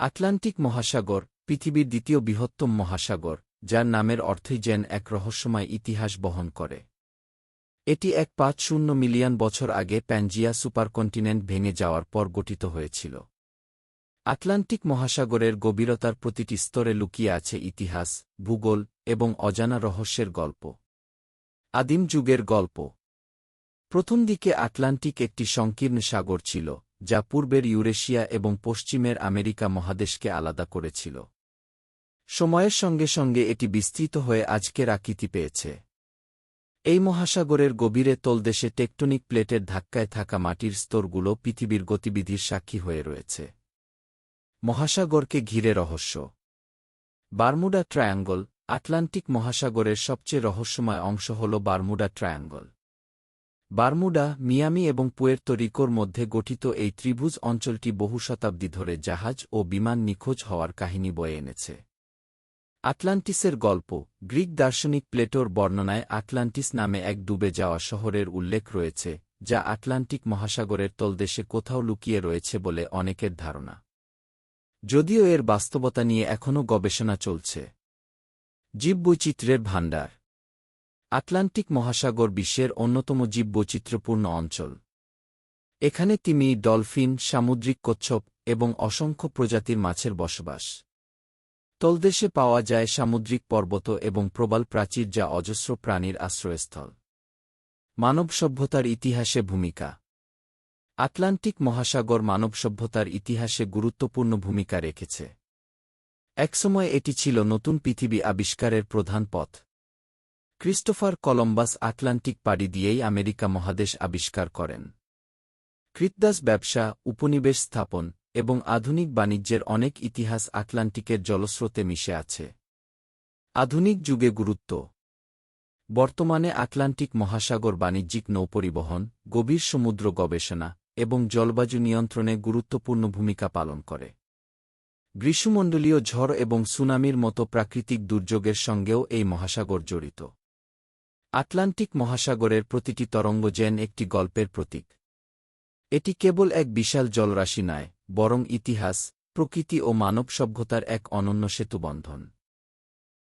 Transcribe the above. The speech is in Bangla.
আটলান্টিক মহাসাগর, পৃথিবীর দ্বিতীয় বৃহত্তম মহাসাগর, যার নামের অর্থই যেন এক রহস্যময় ইতিহাস বহন করে। এটি এক পাঁচ শূন্য মিলিয়ন বছর আগে প্যানজিয়া সুপারকন্টিনেন্ট ভেঙে যাওয়ার পর গঠিত হয়েছিল। আটলান্টিক মহাসাগরের গভীরতার প্রতিটি স্তরে লুকিয়ে আছে ইতিহাস, ভূগোল এবং অজানা রহস্যের গল্প। আদিম যুগের গল্প। প্রথম দিকে আটলান্টিক একটি সংকীর্ণ সাগর ছিল যা পূর্বের ইউরেশিয়া এবং পশ্চিমের আমেরিকা মহাদেশকে আলাদা করেছিল। সময়ের সঙ্গে সঙ্গে এটি বিস্তৃত হয়ে আজকের আকৃতি পেয়েছে। এই মহাসাগরের গভীরে তলদেশে টেকটনিক প্লেটের ধাক্কায় থাকা মাটির স্তরগুলো পৃথিবীর গতিবিধির সাক্ষী হয়ে রয়েছে। মহাসাগরকে ঘিরে রহস্য। বারমুডা ট্রায়াঙ্গল আটলান্টিক মহাসাগরের সবচেয়ে রহস্যময় অংশ হল বারমুডা ট্রায়াঙ্গল। বারমুডা, মিয়ামি এবং পুয়ের্তো রিকোর মধ্যে গঠিত এই ত্রিভুজ অঞ্চলটি বহু শতাব্দী ধরে জাহাজ ও বিমান নিখোঁজ হওয়ার কাহিনী বয়ে এনেছে। আটলান্টিসের গল্প, গ্রিক দার্শনিক প্লেটোর বর্ণনায় আটলান্টিস নামে এক ডুবে যাওয়া শহরের উল্লেখ রয়েছে, যা আটলান্টিক মহাসাগরের তলদেশে কোথাও লুকিয়ে রয়েছে বলে অনেকের ধারণা। যদিও এর বাস্তবতা নিয়ে এখনও গবেষণা চলছে। জীববৈচিত্র্যের ভাণ্ডার আটলান্টিক মহাসাগর বিশ্বের অন্যতম জীববৈচিত্র্যপূর্ণ অঞ্চল। এখানে তিমি, ডলফিন, সামুদ্রিক কচ্ছপ এবং অসংখ্য প্রজাতির মাছের বসবাস। তলদেশে পাওয়া যায় সামুদ্রিক পর্বত এবং প্রবাল প্রাচীর যা অজস্র প্রাণীর আশ্রয়স্থল। মানব সভ্যতার ইতিহাসে ভূমিকা। আটলান্টিক মহাসাগর মানব সভ্যতার ইতিহাসে গুরুত্বপূর্ণ ভূমিকা রেখেছে। একসময় এটি ছিল নতুন পৃথিবী আবিষ্কারের প্রধান পথ। ক্রিস্টোফার কলম্বাস আটলান্টিক পাড়ি দিয়েই আমেরিকা মহাদেশ আবিষ্কার করেন। কৃতদাস ব্যবসা, উপনিবেশ স্থাপন এবং আধুনিক বাণিজ্যের অনেক ইতিহাস আটলান্টিকের জলস্রোতে মিশে আছে। আধুনিক যুগে গুরুত্ব। বর্তমানে আটলান্টিক মহাসাগর বাণিজ্যিক নৌপরিবহন, গভীর সমুদ্র গবেষণা এবং জলবায়ু নিয়ন্ত্রণে গুরুত্বপূর্ণ ভূমিকা পালন করে। গ্রীষ্মমণ্ডলীয় ঝড় এবং সুনামির মতো প্রাকৃতিক দুর্যোগের সঙ্গেও এই মহাসাগর জড়িত। আটলান্টিক মহাসাগরের প্রতিটি তরঙ্গ যেন একটি গল্পের প্রতীক। এটি কেবল এক বিশাল জলরাশি নয়, বরং ইতিহাস, প্রকৃতি ও মানব সভ্যতার এক অনন্য সেতুবন্ধন।